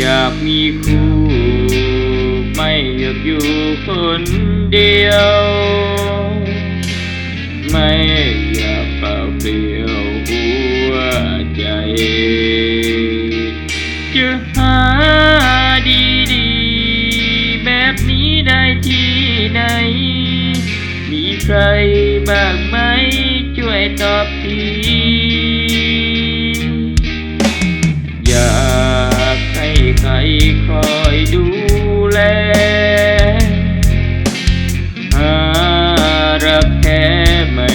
อยากมีคู่ ไม่อยากอยู่คนเดียว ไม่อยากเปล่าเปลี่ยวหัวใจ จะหาดีดีๆแบบนี้ได้ที่ไหน มีใครบ้างไหมช่วยตอบที ครคอยดูแล หารักแท้ไม่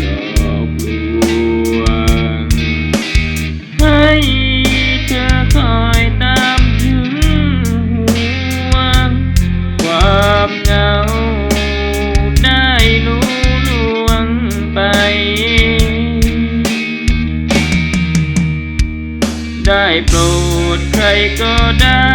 หลอกลวง ให้เธอคอยตามถึงห่วง ความเหงาได้รู้ลวงไป ได้โปรด ใครก็ได้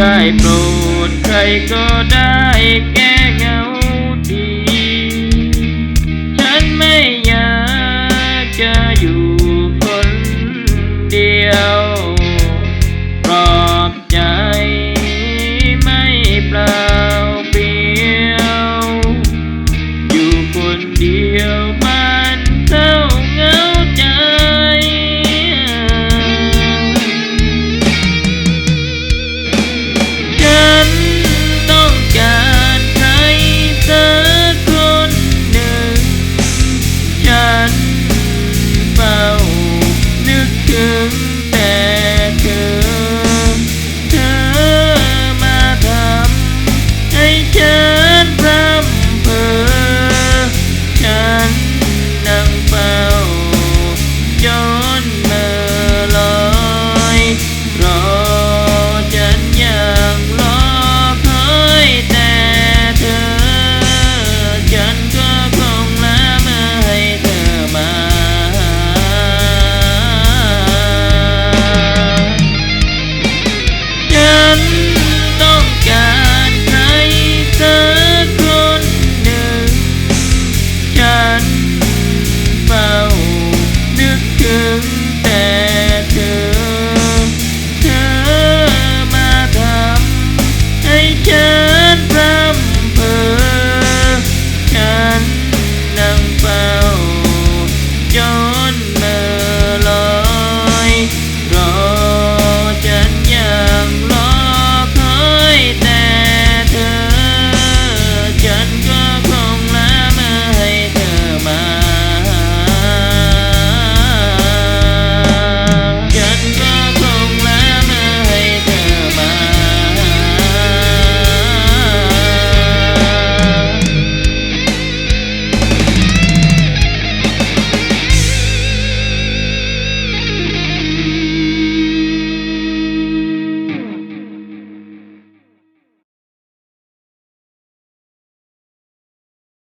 ได้โปรดใครก็ได้แก้เหงาดีฉันไม่อยากจะอยู่คนเดียวปลอบใจไม่เปล่าเปลี่ยว อยู่คนเดียว